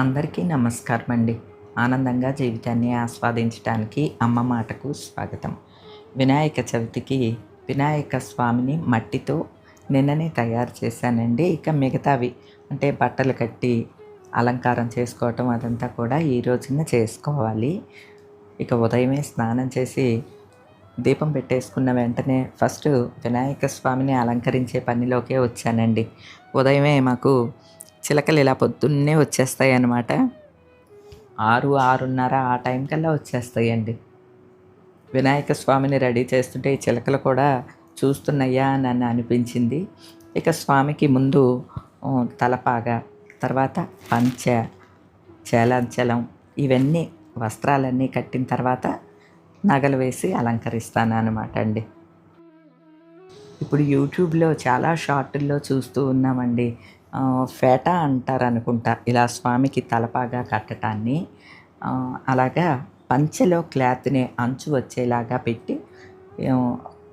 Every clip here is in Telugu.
అందరికీ నమస్కారం అండి ఆనందంగా జీవితాన్ని ఆస్వాదించడానికి అమ్మ మాటకు స్వాగతం. వినాయక చవితికి వినాయక స్వామిని మట్టితో నిన్ననే తయారు చేశానండి. ఇక మిగతావి అంటే బట్టలు కట్టి అలంకారం చేసుకోవటం అదంతా కూడా ఈ రోజున చేసుకోవాలి. ఇక ఉదయమే స్నానం చేసి దీపం పెట్టేసుకున్న వెంటనే ఫస్ట్ వినాయక స్వామిని అలంకరించే పనిలోకే వచ్చానండి. ఉదయమే మాకు చిలకలు ఇలా పొద్దున్నే వచ్చేస్తాయి అన్నమాట. ఆరు ఆరున్నర ఆ టైం కల్లా వచ్చేస్తాయండి. వినాయక స్వామిని రెడీ చేస్తుంటే ఈ చిలకలు కూడా చూస్తున్నాయా అని నన్ను అనిపించింది. ఇక స్వామికి ముందు తలపాగ తలపాగా తర్వాత పంచ చేలాంచలం ఇవన్నీ వస్త్రాలన్నీ కట్టిన తర్వాత నగలు వేసి అలంకరిస్తాను అనమాట అండి. ఇప్పుడు యూట్యూబ్లో చాలా షార్టుల్లో చూస్తూ ఉన్నామండి. ఫేటా అంటారు అనుకుంటా ఇలా స్వామికి తలపాగా కట్టడాన్ని అలాగా పంచెలో క్లాత్ని అంచు వచ్చేలాగా పెట్టి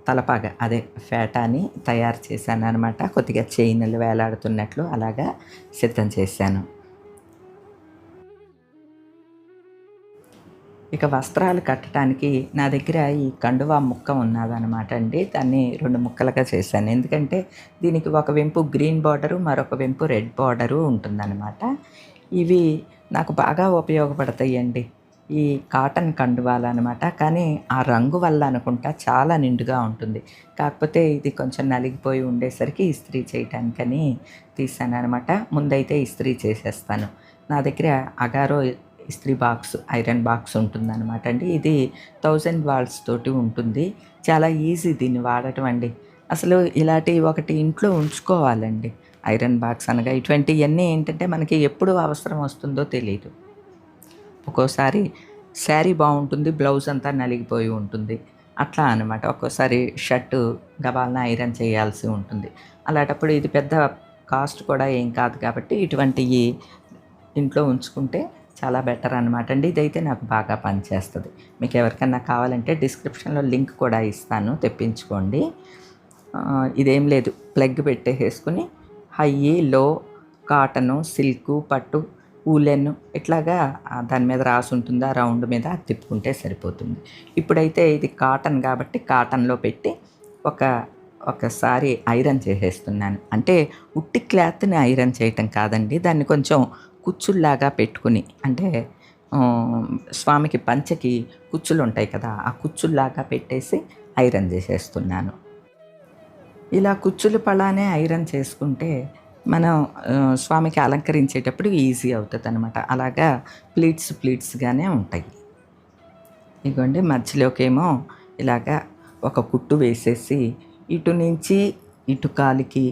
తలపాగా అదే ఫేటాని తయారు చేశాను అనమాట కొద్దిగా చైన్లు వేలాడుతున్నట్లు అలాగా సిద్ధం చేశాను. ఇక వస్త్రాలు కట్టడానికి నా దగ్గర ఈ కండువా ముక్క ఉన్నదనమాట అండి. దాన్ని రెండు ముక్కలుగా చేశాను. ఎందుకంటే దీనికి ఒక వెంపు గ్రీన్ బార్డరు మరొక వెంపు రెడ్ బార్డరు ఉంటుందన్నమాట. ఇవి నాకు బాగా ఉపయోగపడతాయి అండి ఈ కాటన్ కండువాలు అనమాట కానీ ఆ రంగు వల్ల అనుకుంటా చాలా నిండుగా ఉంటుంది. కాకపోతే ఇది కొంచెం నలిగిపోయి ఉండేసరికి ఇస్త్రీ చేయటానికని తీసాను అనమాట ముందైతే ఇస్త్రీ చేసేస్తాను. నా దగ్గర అగారో ఇస్త్రీ బాక్స్ ఐరన్ బాక్స్ ఉంటుందన్నమాట అండి. ఇది థౌజండ్ వాల్స్ తోటి ఉంటుంది. చాలా ఈజీ దీన్ని వాడటం అండి. అసలు ఇలాంటి ఒకటి ఇంట్లో ఉంచుకోవాలండి. ఐరన్ బాక్స్ అనగా ఇటువంటివన్నీ ఏంటంటే మనకి ఎప్పుడు అవసరం వస్తుందో తెలియదు ఒక్కోసారి శారీ బాగుంటుంది బ్లౌజ్ అంతా నలిగిపోయి ఉంటుంది. అట్లా అనమాట. ఒక్కోసారి షర్టు గబాలన ఐరన్ చేయాల్సి ఉంటుంది. అలాంటప్పుడు ఇది పెద్ద కాస్ట్ కూడా ఏం కాదు కాబట్టి ఇటువంటివి ఇంట్లో ఉంచుకుంటే చాలా బెటర్ అనమాట అండి. ఇదైతే నాకు బాగా పనిచేస్తుంది. మీకు ఎవరికన్నా కావాలంటే డిస్క్రిప్షన్లో లింక్ కూడా ఇస్తాను తెప్పించుకోండి. ఇదేం లేదు. ప్లగ్ పెట్టేసుకుని హై లో కాటను సిల్కు పట్టు ఊలెన్ ఇట్లాగా దాని మీద రాసి ఉంటుందా రౌండ్ మీద అది తిప్పుకుంటే సరిపోతుంది. ఇప్పుడైతే ఇది కాటన్ కాబట్టి కాటన్లో పెట్టి ఒక ఒకసారి ఐరన్ చేసేస్తున్నాను. అంటే ఉట్టి క్లాత్ని ఐరన్ చేయటం కాదండి. దాన్ని కొంచెం కుచ్చుల్లాగా పెట్టుకుని అంటే స్వామికి పంచకి కుచ్చులు ఉంటాయి కదా ఆ కుచ్చుల్లాగా పెట్టేసి ఐరన్ చేసేస్తున్నాను. ఇలా కుచ్చులు పలానే ఐరన్ చేసుకుంటే మనం స్వామికి అలంకరించేటప్పుడు ఈజీ అవుతుంది అనమాట అలాగా ప్లీట్స్ ప్లీట్స్గానే ఉంటాయి. ఇదిగోండి మధ్యలోకేమో ఇలాగా ఒక కుట్టు వేసేసి ఇటు నుంచి ఇటు కాలికి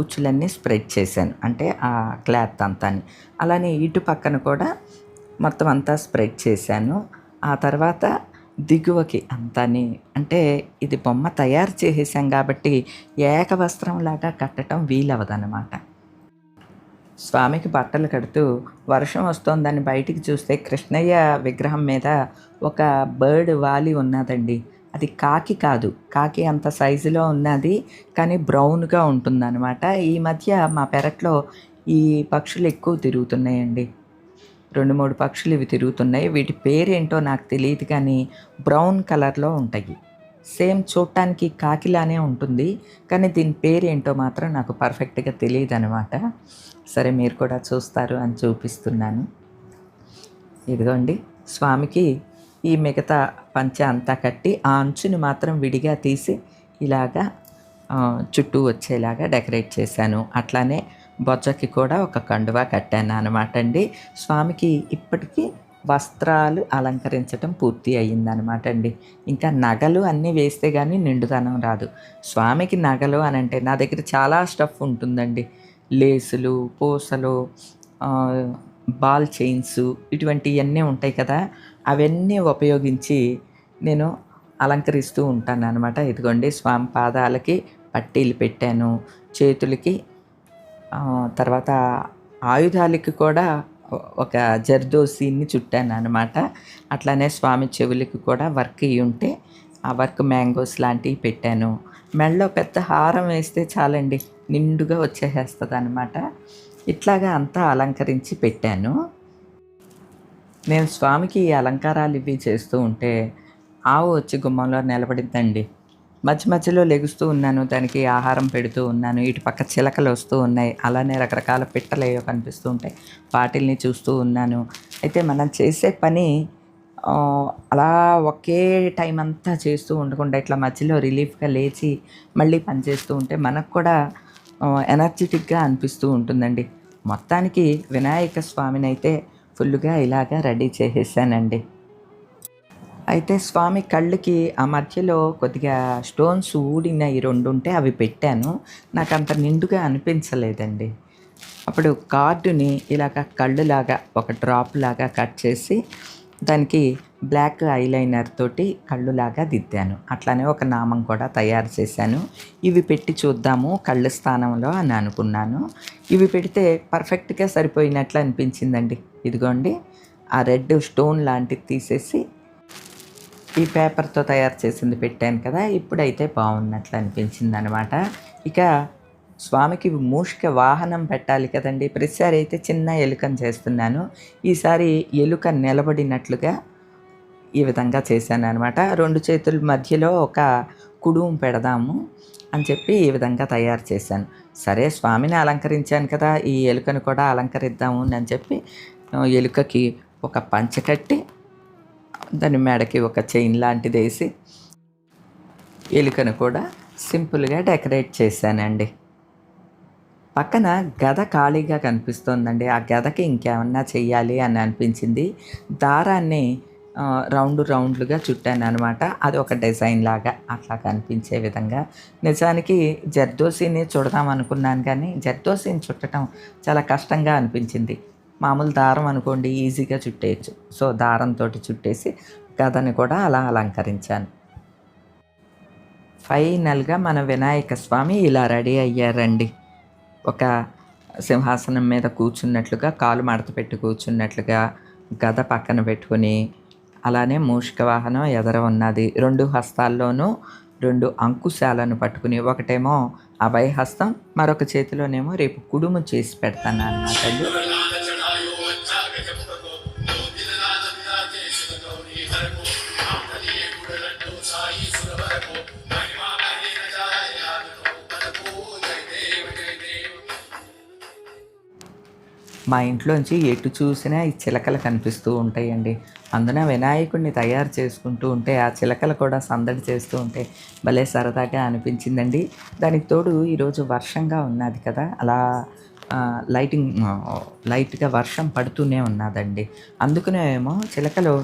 కుచ్చులన్నీ స్ప్రెడ్ చేశాను. అంటే ఆ క్లాత్ అంతాని అలానే ఇటు పక్కన కూడా మొత్తం అంతా స్ప్రెడ్ చేశాను. ఆ తర్వాత దిగువకి అంతాని. అంటే ఇది బొమ్మ తయారు చేసేసాం కాబట్టి ఏకవస్త్రంలాగా కట్టడం వీలవదనమాట స్వామికి బట్టలు కడుతూ వర్షం వస్తోందని బయటికి చూస్తే కృష్ణయ్య విగ్రహం మీద ఒక బర్డ్ వాలి ఉన్నదండి. అది కాకి కాదు. కాకి అంత సైజులో ఉన్నది కానీ బ్రౌన్గా ఉంటుందన్నమాట. ఈ మధ్య మా పెరట్లో ఈ పక్షులు ఎక్కువ తిరుగుతున్నాయండి. రెండు మూడు పక్షులు ఇవి తిరుగుతున్నాయి. వీటి పేరేంటో నాకు తెలియదు కానీ బ్రౌన్ కలర్లో ఉంటాయి. సేమ్ చూడటానికి కాకిలానే ఉంటుంది కానీ దీని పేరేంటో మాత్రం నాకు పర్ఫెక్ట్గా తెలియదు అనమాట సరే మీరు కూడా చూస్తారు అని చూపిస్తున్నాను. ఇదిగోండి స్వామికి ఈ మిగతా పంచ అంతా కట్టి ఆ అంచుని మాత్రం విడిగా తీసి ఇలాగా చుట్టూ వచ్చేలాగా డెకరేట్ చేశాను. అట్లానే బొజ్జకి కూడా ఒక కండువా కట్టాను అనమాట అండి. స్వామికి ఇప్పటికీ వస్త్రాలు అలంకరించడం పూర్తి అయ్యిందనమాట అండి. ఇంకా నగలు అన్నీ వేస్తే కానీ నిండుదనం రాదు. స్వామికి నగలు అని అంటే నా దగ్గర చాలా స్టఫ్ ఉంటుందండి. లేసులు పూసలు బాల్ చైన్స్ ఇటువంటివన్నీ ఉంటాయి కదా. అవన్నీ ఉపయోగించి నేను అలంకరిస్తూ ఉంటాను అనమాట ఇదిగోండి స్వామి పాదాలకి పట్టీలు పెట్టాను. చేతులకి తర్వాత ఆయుధాలకి కూడా ఒక జర్దోసీని చుట్టాను అనమాట అట్లానే స్వామి చెవులకి కూడా వర్క్ ఇవి ఉంటే ఆ వర్క్ మ్యాంగోస్ లాంటివి పెట్టాను. మెడలో పెద్ద హారం వేస్తే చాలండి నిండుగా వచ్చేసేస్తుంది అనమాట ఇట్లాగా అంతా అలంకరించి పెట్టాను. నేను స్వామికి ఈ అలంకారాలు ఇవి చేస్తూ ఉంటే ఆవు వచ్చి గుమ్మంలో నిలబడిద్దండి. మధ్య మధ్యలో లెగుస్తూ ఉన్నాను దానికి ఆహారం పెడుతూ ఉన్నాను ఇటు పక్క చిలకలు వస్తూ ఉన్నాయి అలానే రకరకాల పిట్టలు ఏవో కనిపిస్తూ ఉంటాయి. వాటిల్ని చూస్తూ ఉన్నాను. అయితే మనం చేసే పని అలా ఒకే టైం అంతా చేస్తూ ఉండకుండా ఇట్లా మధ్యలో రిలీఫ్గా లేచి మళ్ళీ పని చేస్తూ ఉంటే మనకు కూడా ఎనర్జెటిక్గా అనిపిస్తూ ఉంటుందండి. మొత్తానికి వినాయక స్వామిని అయితే ఫుల్గా ఇలాగా రెడీ చేసేసానండి. అయితే స్వామి కళ్ళుకి ఆ మధ్యలో కొద్దిగా స్టోన్స్ ఊడిన ఈ రెండు ఉంటే అవి పెట్టాను. నాకు అంత నిండుగా అనిపించలేదండి. అప్పుడు కార్డుని ఇలాగ కళ్ళులాగా ఒక డ్రాప్ లాగా కట్ చేసి దానికి బ్లాక్ ఐలైనర్ తోటి కళ్ళులాగా దిద్దాను. అట్లానే ఒక నామం కూడా తయారు చేశాను. ఇవి పెట్టి చూద్దాము కళ్ళు స్థానంలో అని అనుకున్నాను. ఇవి పెడితే పర్ఫెక్ట్గా సరిపోయినట్లు అనిపించిందండి. ఇదిగోండి ఆ రెడ్ స్టోన్ లాంటిది తీసేసి ఈ పేపర్తో తయారు చేసింది పెట్టాను కదా ఇప్పుడైతే బాగున్నట్లు అనిపించింది అనమాట ఇక స్వామికి మూషిక వాహనం పెట్టాలి కదండి. ప్రతిసారి అయితే చిన్న ఎలుకను చేస్తున్నాను. ఈసారి ఎలుక నిలబడినట్లుగా ఈ విధంగా చేశాను అనమాట రెండు చేతుల మధ్యలో ఒక కుడుము పెడదాము అని చెప్పి ఈ విధంగా తయారు చేశాను. సరే స్వామిని అలంకరించాను కదా ఈ ఎలుకను కూడా అలంకరిద్దాము అని చెప్పి ఎలుకకి ఒక పంచ కట్టి దాని మెడకి ఒక చైన్ లాంటిది వేసి ఎలుకను కూడా సింపుల్గా డెకరేట్ చేశానండి. పక్కన గద ఖాళీగా కనిపిస్తోందండి. ఆ గదకి ఇంకేమన్నా చెయ్యాలి అని అనిపించింది. దారాన్ని రౌండ్ రౌండ్లుగా చుట్టాను అనమాట అది ఒక డిజైన్ లాగా అట్లా కనిపించే విధంగా. నిజానికి జర్దోసిని చుడదాం అనుకున్నాను కానీ జర్దోసిని చుట్టడం చాలా కష్టంగా అనిపించింది. మామూలు దారం అనుకోండి ఈజీగా చుట్టేయచ్చు. సో దారంతో చుట్టేసి గదని కూడా అలా అలంకరించాను. ఫైనల్గా మన వినాయక స్వామి ఇలా రెడీ అయ్యారండి. ఒక సింహాసనం మీద కూర్చున్నట్లుగా కాలు మడత పెట్టి కూర్చున్నట్లుగా గద పక్కన పెట్టుకుని అలానే మూషిక వాహనం ఎదర ఉన్నది. రెండు హస్తాల్లోనూ రెండు అంకుశాలను పట్టుకుని ఒకటేమో అభయహస్తం మరొక చేతిలోనేమో రేపు కుడుము చేసి పెడతాను అనమాట అండి. మా ఇంట్లోంచి ఎటు చూసినా ఈ చిలకలు కనిపిస్తూ ఉంటాయండి. అందున వినాయకుడిని తయారు చేసుకుంటూ ఉంటే ఆ చిలకలు కూడా సందడి చేస్తూ ఉంటే భలే సరదాగా అనిపించిందండి. దానికి తోడు ఈరోజు వర్షంగా ఉన్నది కదా అలా లైటింగ్ లైట్గా వర్షం పడుతూనే ఉన్నదండి. అందుకనే ఏమో చిలకలు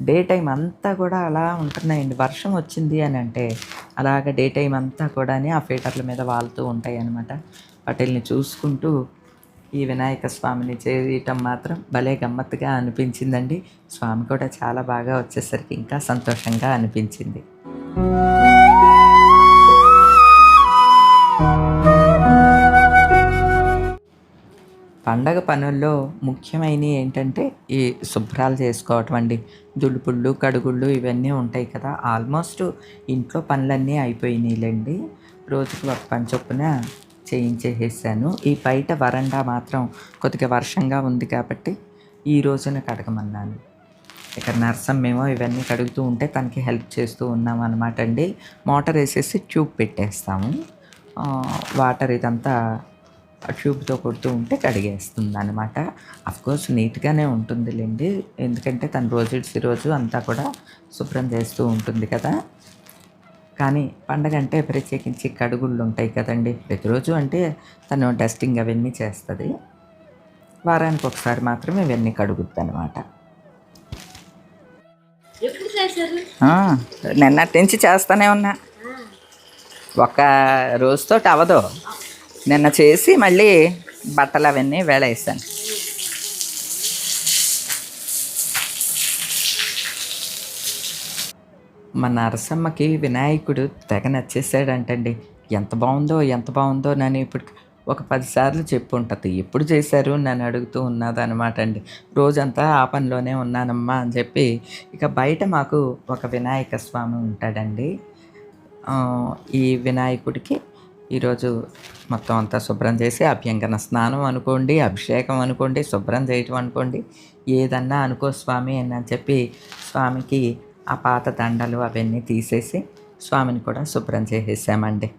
డే టైం అంతా కూడా అలా ఉంటున్నాయండి. వర్షం వచ్చింది అని అంటే అలాగ డే టైం అంతా కూడా ఆ ఫీటర్ల మీద వాలుతూ ఉంటాయి అన్నమాట వాటిల్ని చూసుకుంటూ ఈ వినాయక స్వామిని చేయటం మాత్రం భలే గమ్మత్తుగా అనిపించిందండి. స్వామి కూడా చాలా బాగా వచ్చేసరికి ఇంకా సంతోషంగా అనిపించింది. పండగ పనుల్లో ముఖ్యమైనవి ఏంటంటే ఈ శుభ్రాలు చేసుకోవటం అండి. దులుపుళ్ళు కడుగుళ్ళు ఇవన్నీ ఉంటాయి కదా. ఆల్మోస్ట్ ఇంట్లో పనులన్నీ అయిపోయినాయిలేండి. రోజుకి ఒక పని చొప్పున చేయించేసేసాను. ఈ బయట వరండా మాత్రం కొద్దిగా వర్షంగా ఉంది కాబట్టి ఈ రోజున కడగమన్నాను. ఇక్కడ నర్సమ్మేమో ఇవన్నీ కడుగుతూ ఉంటే తనకి హెల్ప్ చేస్తూ ఉన్నాం అనమాట అండి. మోటార్ వేసేసి ట్యూబ్ పెట్టేస్తాము. వాటర్ ఇదంతా ట్యూబ్తో కొడుతూ ఉంటే కడిగేస్తుంది అనమాట కోర్స్ నీట్గానే ఉంటుందిలేండి. ఎందుకంటే తను రోజు ఇడిసి రోజు అంతా కూడా శుభ్రం చేస్తూ ఉంటుంది కదా. కానీ పండగ అంటే ప్రత్యేకించి కడుగుళ్ళు ఉంటాయి కదండి. ప్రతిరోజు అంటే తను డస్టింగ్ అవన్నీ చేస్తుంది. వారానికి ఒకసారి మాత్రమే ఇవన్నీ కడుగుద్ది అనమాట నిన్నటి నుంచి చేస్తూనే ఉన్నా. ఒక రోజుతో అవదు. నిన్న చేసి మళ్ళీ బట్టలు అవన్నీ వేళేసాను మా నరసమ్మకి వినాయకుడు తెగ నచ్చేసాడంటండి. ఎంత బాగుందో ఎంత బాగుందో నన్ను ఇప్పుడు ఒక పదిసార్లు చెప్పు ఉంటుంది ఎప్పుడు చేశారు? నన్ను అడుగుతూ ఉన్నదనమాట అండి రోజంతా ఆ పనిలోనే ఉన్నానమ్మా అని చెప్పి ఇక బయట మాకు ఒక వినాయక స్వామి ఉంటాడండి. ఈ వినాయకుడికి ఈరోజు మొత్తం అంతా శుభ్రం చేసి అభ్యంగన స్నానం అనుకోండి అభిషేకం అనుకోండి శుభ్రం చేయటం అనుకోండి ఏదన్నా అనుకో స్వామి అని చెప్పి స్వామికి ఆ పాత దండలు అవన్నీ తీసేసి స్వామిని కూడా శుభ్రం చేసేసామండి.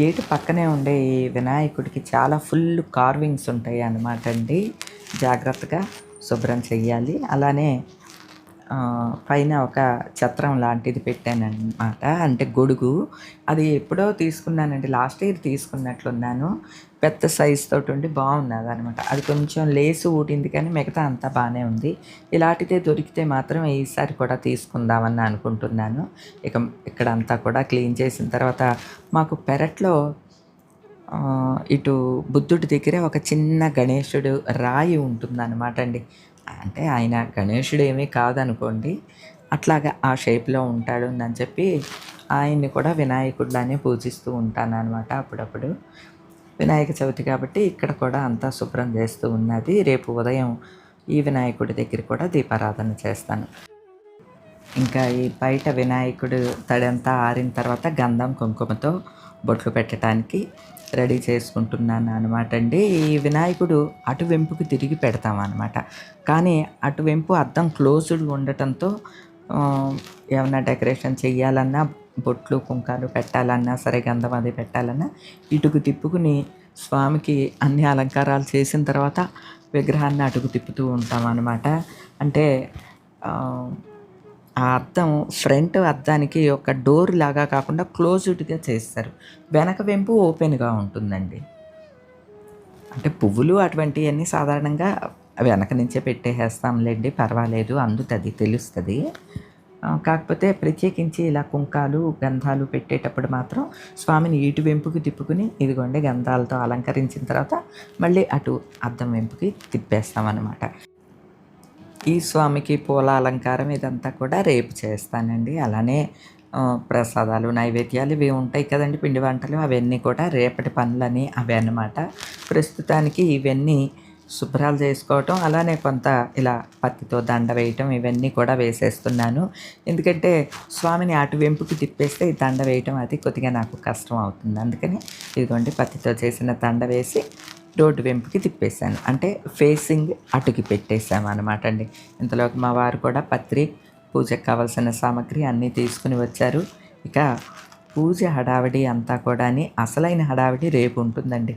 గేటు పక్కనే ఉండే ఈ వినాయకుడికి చాలా ఫుల్ కార్వింగ్స్ ఉంటాయి అన్నమాట అండి. జాగ్రత్తగా శుభ్రం చెయ్యాలి. అలానే పైన ఒక ఛత్రం లాంటిది పెట్టానమాట అంటే గొడుగు. అది ఎప్పుడో తీసుకున్నానండి. లాస్ట్ ఇయర్ తీసుకున్నట్లున్నాను. పెద్ద సైజ్ తోటి ఉండి బాగున్నది అనమాట అది కొంచెం లేసు ఊటింది కానీ మిగతా అంతా బాగానే ఉంది. ఇలాంటిదే దొరికితే మాత్రం ఈసారి కూడా తీసుకుందామని అనుకుంటున్నాను. ఇక ఇక్కడ అంతా కూడా క్లీన్ చేసిన తర్వాత మాకు పెరట్లో ఇటు బుద్ధుడి దగ్గరే ఒక చిన్న గణేశుడు రాయి ఉంటుందన్నమాట అండి. అంటే ఆయన గణేశుడు ఏమీ కాదనుకోండి అట్లాగా ఆ షేప్లో ఉంటాడు అని చెప్పి ఆయన్ని కూడా వినాయకుడిలానే పూజిస్తూ ఉంటాను అనమాట అప్పుడప్పుడు. వినాయక చవితి కాబట్టి ఇక్కడ కూడా అంతా శుభ్రం చేస్తూ ఉన్నది. రేపు ఉదయం ఈ వినాయకుడి దగ్గర కూడా దీపారాధన చేస్తాను. ఇంకా ఈ బయట వినాయకుడు తడంతా ఆరిన తర్వాత గంధం కుంకుమతో బొట్లు పెట్టడానికి రెడీ చేసుకుంటున్నాను అనమాట అండి. ఈ వినాయకుడు అటువెంపుకి తిరిగి పెడతాం అనమాట కానీ అటువెంపు అద్దం క్లోజ్డ్ ఉండటంతో ఏమైనా డెకరేషన్ చేయాలన్నా బొట్లు కుంకాలు పెట్టాలన్నా సరే గంధం అది పెట్టాలన్నా ఇటుకు తిప్పుకుని స్వామికి అన్ని అలంకారాలు చేసిన తర్వాత విగ్రహాన్ని అటుకు తిప్పుతూ ఉంటాం అనమాట అంటే ఆ, అర్థం అద్దం ఫ్రంట్ అద్దానికి ఒక డోర్ లాగా కాకుండా క్లోజ్డ్గా చేస్తారు. వెనక వెంపు ఓపెన్గా ఉంటుందండి. అంటే పువ్వులు అటువంటివన్నీ సాధారణంగా వెనక నుంచే పెట్టేసేస్తాంలేండి పర్వాలేదు అందుతుంది తెలుస్తుంది. కాకపోతే ప్రత్యేకించి ఇలా కుంకాలు గంధాలు పెట్టేటప్పుడు మాత్రం స్వామిని ఇటు వెంపుకి తిప్పుకుని ఇదిగోండి గంధాలతో అలంకరించిన తర్వాత మళ్ళీ అటు అద్దం వెంపుకి తిప్పేస్తామన్నమాట. ఈ స్వామికి పూల అలంకారం ఇదంతా కూడా రేపు చేస్తానండి. అలానే ప్రసాదాలు నైవేద్యాలు ఇవి ఉంటాయి కదండి పిండి వంటలు అవన్నీ కూడా రేపటి పనులని అవి అన్నమాట. ప్రస్తుతానికి ఇవన్నీ శుభ్రాలు చేసుకోవటం అలానే కొంత ఇలా పత్తితో దండ వేయటం ఇవన్నీ కూడా వేసేస్తున్నాను. ఎందుకంటే స్వామిని అటు వెంపుకి తిప్పేస్తే ఈ దండ వేయటం అది కొద్దిగా నాకు కష్టం అవుతుంది. అందుకని ఇదిగోండి పత్తితో చేసిన దండ వేసి రోడ్డు వెంపుకి తిప్పేశాను. అంటే ఫేసింగ్ అటుకి పెట్టేశాము అనమాట అండి. ఇంతలోకి మా వారు కూడా పత్రి పూజకు కావాల్సిన సామాగ్రి అన్నీ తీసుకుని వచ్చారు. ఇక పూజ హడావిడి అంతా కూడా అసలైన హడావిడి రేపు ఉంటుందండి.